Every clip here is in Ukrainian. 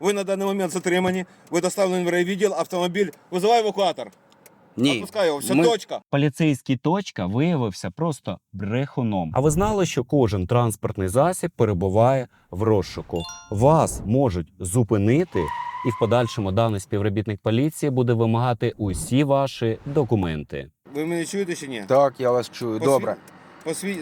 Ви на даний момент затримані, ви доставлені в райвідділ, автомобіль, визивай евакуатор. Ні. Отпускай його, все, Ми- точка. Поліцейський точка виявився просто брехуном. А ви знали, що кожен транспортний засіб перебуває в розшуку? Вас можуть зупинити, і в подальшому даний співробітник поліції буде вимагати усі ваші документи. Ви мене чуєте чи ні? Так, я вас чую. Посві- Добре. Посві...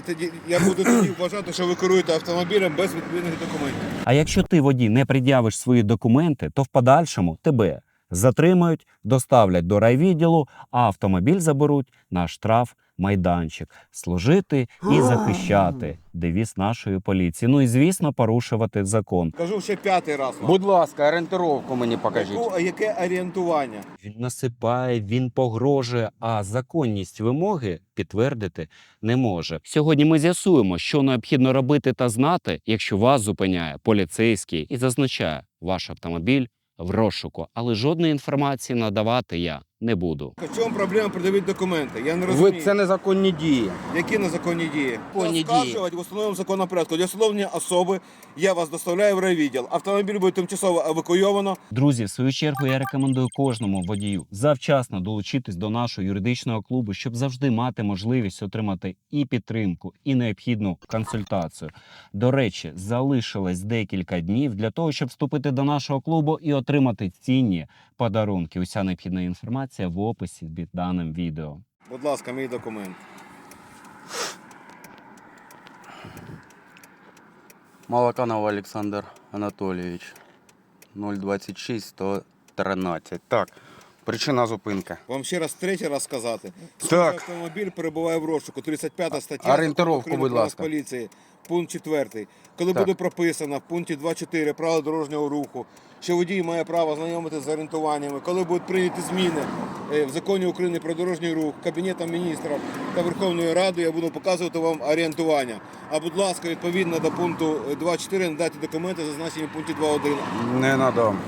Я буду тоді вважати, що ви керуєте автомобілем без відповідних документів. А якщо ти водій не пред'явиш свої документи, то в подальшому тебе затримають, доставлять до райвідділу, а автомобіль заберуть на штраф майданчик служити і захищати девіз нашої поліції. Ну і звісно, порушувати закон. Кажу ще п'ятий раз. вам. Будь ласка, орієнтировку мені покажіть. Яку, а яке орієнтування? Він насипає, він погрожує, а законність вимоги підтвердити не може. Сьогодні ми з'ясуємо, що необхідно робити та знати, якщо вас зупиняє поліцейський і зазначає ваш автомобіль в розшуку, але жодної інформації надавати я не буду. В чому проблема придавити документи? Я не розумію. Ви це незаконні дії. Які незаконні дії? Законні Оскаржувати в установленому законному порядку. Для встановлення особи я вас доставляю в райвідділ. Автомобіль буде тимчасово евакуйовано. Друзі, в свою чергу я рекомендую кожному водію завчасно долучитись до нашого юридичного клубу, щоб завжди мати можливість отримати і підтримку, і необхідну консультацію. До речі, залишилось декілька днів для того, щоб вступити до нашого клубу і отримати цінні подарунки. Уся необхідна інформація в описі під даним відео. Будь ласка, мій документ. Малаканов Олександр Анатолійович. 026 113. Так. Причина зупинки. Вам ще раз третій раз сказати. Так. Автомобіль перебуває в розшуку. 35 стаття Орієнтировку, будь ласка. Нацполіції. Пункт 4. Коли Так. буде прописано в пункті 2.4 правил дорожнього руху, що водій має право знайомитися з орієнтуваннями, коли будуть прийняті зміни е, в законі України про дорожній рух, Кабінетом міністрів та Верховною Радою, я буду показувати вам орієнтування. А будь ласка, відповідно до пункту 2.4 надати документи, зазначені в пункті 2.1. Не надам.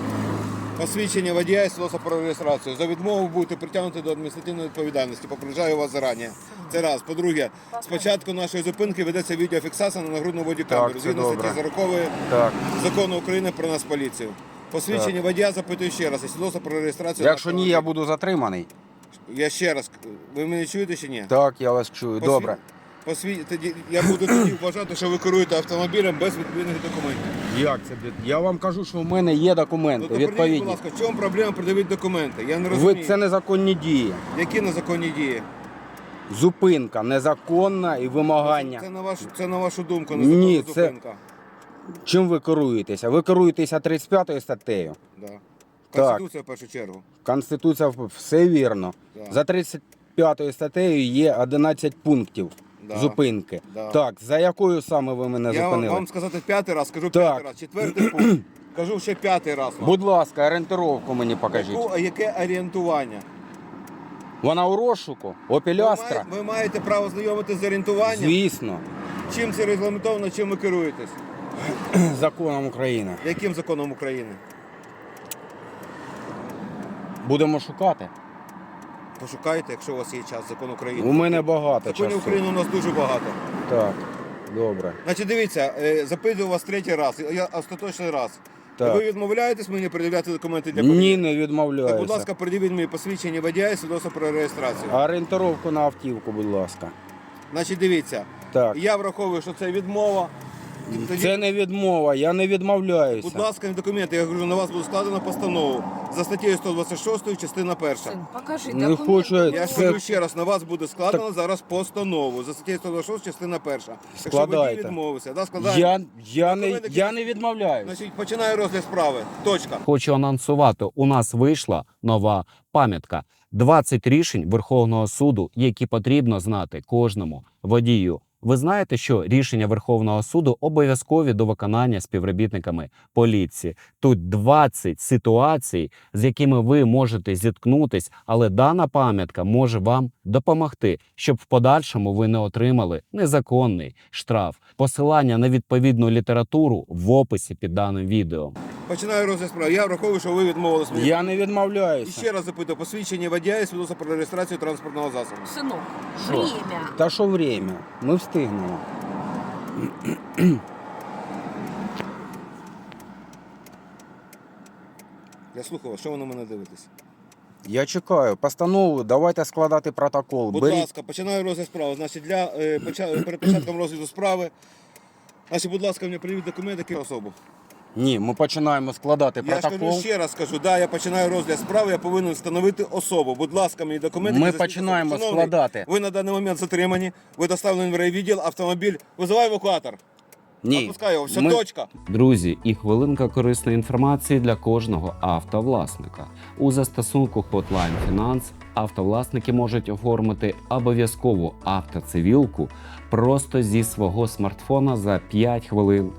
Посвідчення водія і свідоцтво про реєстрацію. За відмову будете притягнути до адміністративної відповідальності. Попереджаю вас зарані. Це раз. По-друге, спочатку нашої зупинки ведеться відеофіксація на нагрудну водікамеру Так, це згідно статті 40 Так. закону України про нас поліцію. Посвідчення водія запитую ще раз. І свідоцтво про реєстрацію. Якщо ні, я буду. затриманий. Я ще раз. Ви мене чуєте чи ні? Так, я вас чую. Посві- Добре. Посві... Тоді я буду тоді вважати, що ви керуєте автомобілем без відповідних документів. Як це? блін? Я вам кажу, що в мене є документи Тобто, придивіть, будь відповідні. ласка, в чому проблема придивити документи? Я не розумію. Ви це незаконні дії. Які незаконні дії? Зупинка незаконна і вимагання. Це на вашу, це на вашу думку, Ні, незаконна це- зупинка. Чим ви керуєтеся? Ви керуєтеся 35 статтею. Да. Так. Конституція в першу чергу. Конституція все вірно. Да. За 35 статтею є 11 пунктів Да. зупинки. Да. Так, за якою саме ви мене Я вам, зупинили? вам сказати п'ятий раз, кажу Так. п'ятий раз. Четвертий пункт. Кажу ще п'ятий раз. вам. Будь ласка, орієнтировку мені покажіть. Яку- а яке орієнтування? Вона у розшуку, Ви, опілястра. має- ви маєте право знайомитися з орієнтуванням? Звісно, Чим це регламентовано, чим ви керуєтесь? законом України. Яким законом України? Будемо шукати. Пошукайте, якщо у вас є час, закон України. У мене багато Законів часу. України у нас дуже багато. Так, добре. Значить, дивіться, е, запитую вас третій раз, я остаточний раз. Так. Ви відмовляєтесь мені передавати документи для Ні, перевірки? не Так, відмовляюся. будь ласка, придивіть мені посвідчення водія і свідоцтво про реєстрацію. Орієнтировку на автівку, будь ласка. Значить, дивіться, Так. я враховую, що це відмова. Це не відмова, я не відмовляюся. будь ласка, документи. Я говорю, на вас буде складено постанову за статтею 126, частина перша. Покажи Не хочу я- ж Це- кажу ще раз, на вас буде складено зараз постанову за статтею 126, частина перша. Якщо Складайте. відмовився, да, складаємо. Я, я, не, я не відмовляюся. Значить, починаю розгляд справи. Точка. Хочу анонсувати, у нас вийшла нова пам'ятка. 20 рішень Верховного суду, які потрібно знати кожному водію. Ви знаєте, що рішення Верховного суду обов'язкові до виконання співробітниками поліції. Тут 20 ситуацій, з якими ви можете зіткнутись, але дана пам'ятка може вам допомогти, щоб в подальшому ви не отримали незаконний штраф. Посилання на відповідну літературу в описі під даним відео. Починаю розгляд справи. Я враховую, що ви відмовились мені. Я не І відмовляюся. ще раз запитую, посвідчення водія і свідоцтво про реєстрацію транспортного засобу. Сынок, Шо? время. Та що время? Ми встигнемо. Я слухаю вас, що ви на мене дивитесь? Я чекаю. Постанову, давайте складати протокол. Будь Беріть. ласка, починаю розгляд справи. Значить, для е, поча- перед початком розгляду справи. Значить, будь ласка, мені приведіть документи які особу. Ні, ми починаємо складати Я ж кажу ще раз кажу, да, я починаю розгляд справи, я повинен встановити особу. Будь ласка, мені документи. Ми які засвідчують починаємо особу. Шановний, складати. Ви на даний момент затримані, ви доставлені в райвідділ, автомобіль. Визивай евакуатор. Ні. Отпускай його, все, Ми- точка. Друзі, і хвилинка корисної інформації для кожного автовласника. У застосунку Hotline Finance автовласники можуть оформити обов'язкову автоцивілку просто зі свого смартфона за 5 хвилин.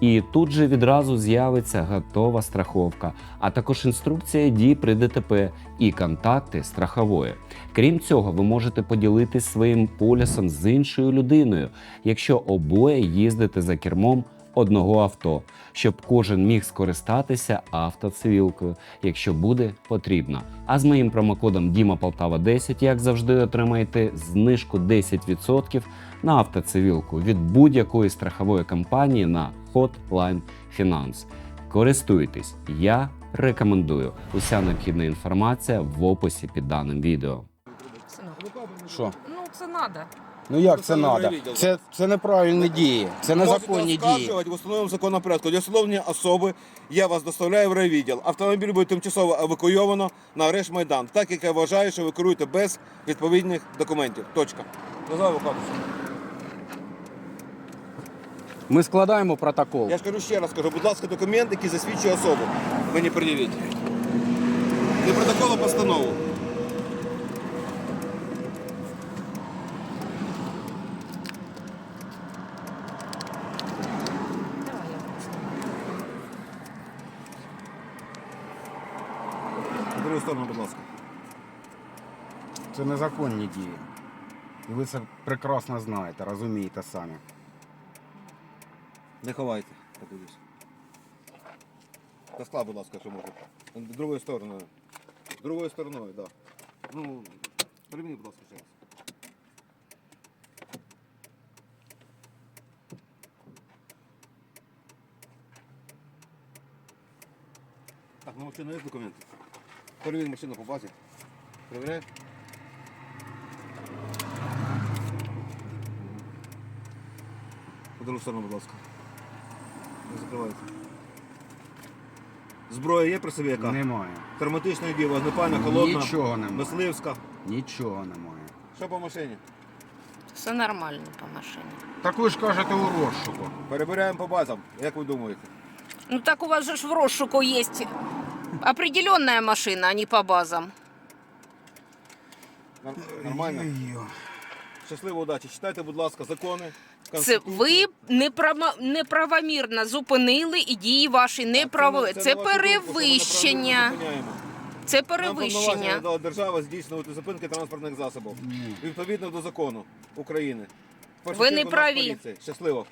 І тут же відразу з'явиться готова страховка, а також інструкція дій при ДТП і контакти страхової. Крім цього, ви можете поділитись своїм полісом з іншою людиною, якщо обоє їздите за кермом одного авто, щоб кожен міг скористатися автоцивілкою, якщо буде потрібно. А з моїм промокодом Діма Полтава 10, як завжди, отримаєте знижку 10% на автоцивілку від будь-якої страхової компанії на Hotline Finance. Користуйтесь, я рекомендую. Уся необхідна інформація в описі під даним відео. Що? Ну, це надо. Ну як це треба? Це, це неправильні дії. Це незаконні дії. в установленому законом порядку. Для встановлення особи я вас доставляю в райвідділ. Автомобіль буде тимчасово евакуйовано на арешт Майдан, так як я вважаю, що ви керуєте без відповідних документів. Точка. Ми складаємо протокол. Я ж кажу ще раз кажу, будь ласка, документ, який засвідчує особу. Мені пред'явіть. Не протокол, а постанову. сторону, будь ласка. Це незаконні дії. І ви це прекрасно знаєте, розумієте самі. Не ховайте. подивлюсь. Та склад, будь ласка, що можете. Другою стороною. Другою стороною, так. Да. Ну, перемінь, будь ласка, ще раз. Так, на машину є документи? Перевірь машину по базі. Перевіряєш? По другу сторону, будь ласка. Не закривайте. Зброя є при собі яка? Немає. Травматична дія, вогнепальна, холодна, Нічого немає. мисливська. Нічого немає. Що по машині? Все нормально по машині. Так ви ж кажете у розшуку. Перебираємо по базам. Як ви думаєте? Ну так у вас же ж в розшуку есть определенная машина, а не по базам. Нар- Нормально? Щасливо, удачі. Читайте, будь ласка, закони. Це Конституцію. ви неправо- неправомірно зупинили і дії ваші неправові. на Це вашу думку, що ми перевищення. неправильно зупиняємо. Це Нам повноваження перевищення. держава здійснювати зупинки транспортних засобів. Відповідно до закону України. Ви не праві. Нацполіції. Щасливо.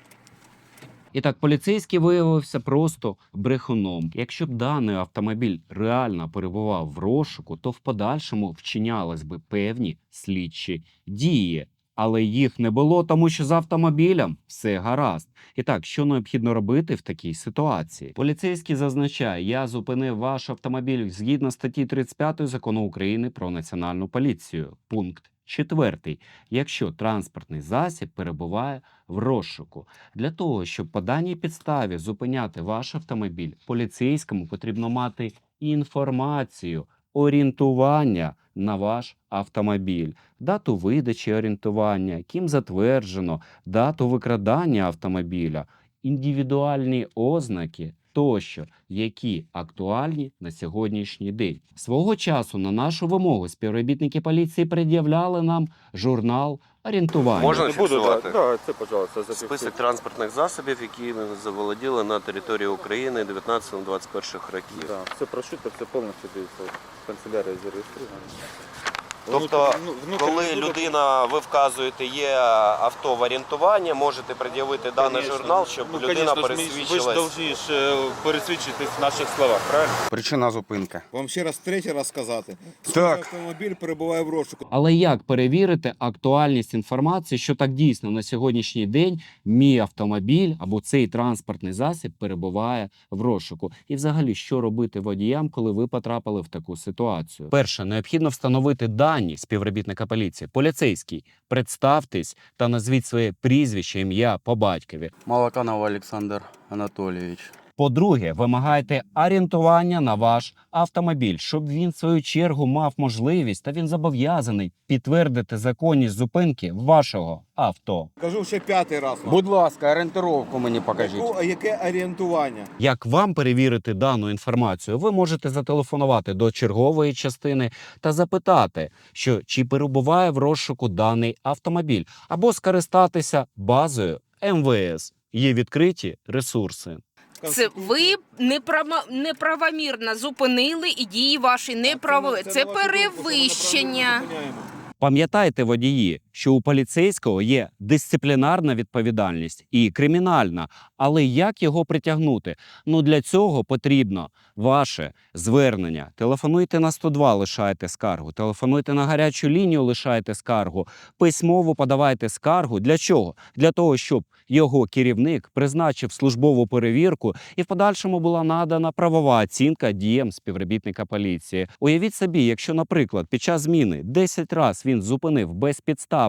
І так, поліцейський виявився просто брехуном. Якщо б даний автомобіль реально перебував в розшуку, то в подальшому вчинялись би певні слідчі дії. Але їх не було, тому що з автомобілем все гаразд. І так, що необхідно робити в такій ситуації? Поліцейський зазначає: я зупинив ваш автомобіль згідно статті 35 закону України про національну поліцію. Пункт 4. Якщо транспортний засіб перебуває в розшуку. Для того, щоб по даній підставі зупиняти ваш автомобіль, поліцейському потрібно мати інформацію, орієнтування на ваш автомобіль, дату видачі орієнтування, ким затверджено, дату викрадання автомобіля, індивідуальні ознаки тощо, які актуальні на сьогоднішній день. Свого часу на нашу вимогу співробітники поліції пред'являли нам журнал орієнтування. Можна фіксувати? да, це, пожалуйста, зафіксуйте. Список транспортних засобів, які ми заволоділи на території України 19-21 років. Да, все прошито, все повністю дивіться. Канцелярія зареєстрована. Тобто, Ну, коли людина, ви вказуєте, є авто в орієнтуванні, можете пред'явити даний Конечно. журнал, щоб ну, людина ж, ми- Ви ж пересвідчилась. повинні ж е, пересвідчитись в наших словах, правильно? Причина зупинки. Вам ще раз третій раз сказати. Так. Автомобіль перебуває в розшуку. Але як перевірити актуальність інформації, що так дійсно на сьогоднішній день мій автомобіль або цей транспортний засіб перебуває в розшуку? І взагалі, що робити водіям, коли ви потрапили в таку ситуацію? Перше, необхідно встановити дані співробітника поліції. Поліцейський, представтесь та назвіть своє прізвище, ім'я по батькові. Малаканов Олександр Анатолійович. По-друге, вимагайте орієнтування на ваш автомобіль, щоб він в свою чергу мав можливість та він зобов'язаний підтвердити законність зупинки вашого авто. Кажу ще п'ятий раз. вам. Будь ласка, орієнтировку мені покажіть. Яку- яке орієнтування? Як вам перевірити дану інформацію, ви можете зателефонувати до чергової частини та запитати, що чи перебуває в розшуку даний автомобіль, або скористатися базою МВС. Є відкриті ресурси. Це ви неправо- неправомірно зупинили і дії ваші неправові. Це перевищення. Пам'ятайте, водії, що у поліцейського є дисциплінарна відповідальність і кримінальна. Але як його притягнути? Ну для цього потрібно ваше звернення. Телефонуйте на 102, лишайте скаргу. Телефонуйте на гарячу лінію, лишайте скаргу. Письмово подавайте скаргу. Для чого? Для того, щоб його керівник призначив службову перевірку і в подальшому була надана правова оцінка діям співробітника поліції. Уявіть собі, якщо, наприклад, під час зміни 10 разів він зупинив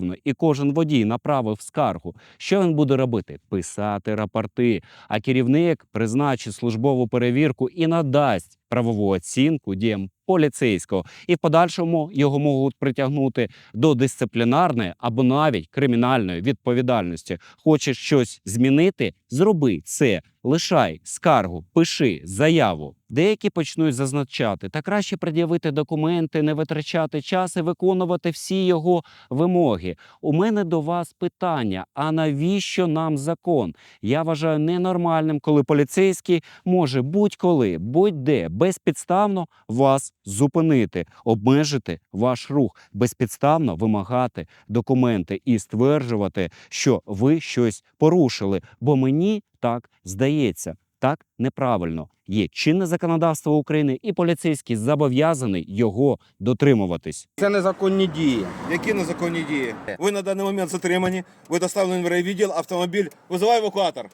безпідставно і кожен водій направив скаргу, що він буде робити? Писати рапорти. А керівник призначить службову перевірку і надасть правову оцінку діям поліцейського, і в подальшому його можуть притягнути до дисциплінарної або навіть кримінальної відповідальності. Хочеш щось змінити? Зроби це. Лишай скаргу, пиши заяву. Деякі почнуть зазначати, та краще пред'явити документи, не витрачати час і виконувати всі його вимоги. У мене до вас питання: а навіщо нам закон? Я вважаю ненормальним, коли поліцейський може будь-коли, будь-де безпідставно вас зупинити, обмежити ваш рух, безпідставно вимагати документи і стверджувати, що ви щось порушили. Бо мені так здається. Так неправильно є чинне законодавство України, і поліцейський зобов'язаний його дотримуватись. Це незаконні дії. Які незаконні дії? Ви на даний момент затримані, ви доставлені в райвідділ, автомобіль. Визивай евакуатор.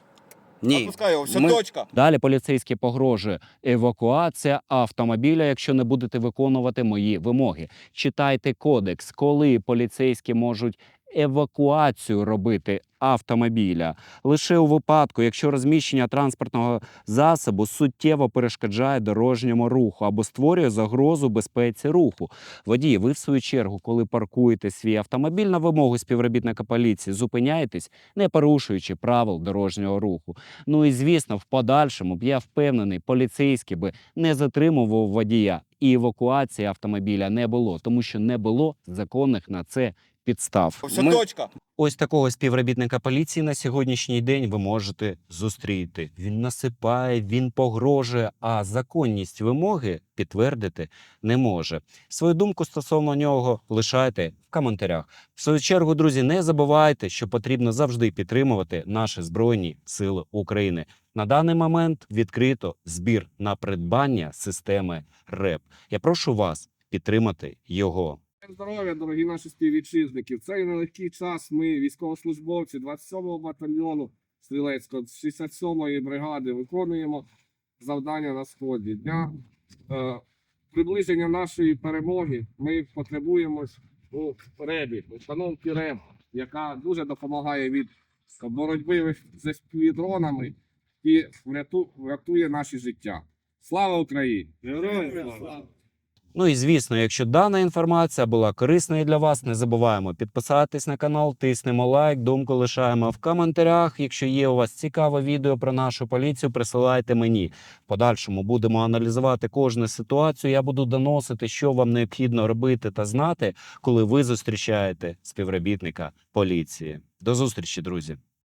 Ні. Отпускай його, все, Ми- точка. Далі поліцейський погрожує евакуація автомобіля, якщо не будете виконувати мої вимоги. Читайте кодекс, коли поліцейські можуть евакуацію робити автомобіля лише у випадку, якщо розміщення транспортного засобу суттєво перешкоджає дорожньому руху або створює загрозу безпеці руху. Водії, ви в свою чергу, коли паркуєте свій автомобіль на вимогу співробітника поліції, зупиняєтесь, не порушуючи правил дорожнього руху. Ну і звісно, в подальшому б я впевнений, поліцейський би не затримував водія, і евакуації автомобіля не було, тому що не було законних на це підстав. Ми- точка. Ось такого співробітника поліції на сьогоднішній день ви можете зустріти. Він насипає, він погрожує, а законність вимоги підтвердити не може. Свою думку стосовно нього лишайте в коментарях. В свою чергу, друзі, не забувайте, що потрібно завжди підтримувати наші збройні сили України. На даний момент відкрито збір на придбання системи РЕП. Я прошу вас підтримати його. Здоров'я, дорогі наші співвітчизники. В цей нелегкий час ми, військовослужбовці 27-го батальйону стрілецького 67-ї бригади, виконуємо завдання на сході. Для е, приближення нашої перемоги ми потребуємо у ребі, установки РЕБ, яка дуже допомагає від боротьби з співдронами і вряту- врятує наші життя. Слава Україні! Героям слава! Ну і звісно, якщо дана інформація була корисною для вас, не забуваємо підписатись на канал, тиснемо лайк, думку лишаємо в коментарях. Якщо є у вас цікаве відео про нашу поліцію, присилайте мені. В подальшому будемо аналізувати кожну ситуацію. Я буду доносити, що вам необхідно робити та знати, коли ви зустрічаєте співробітника поліції. До зустрічі, друзі.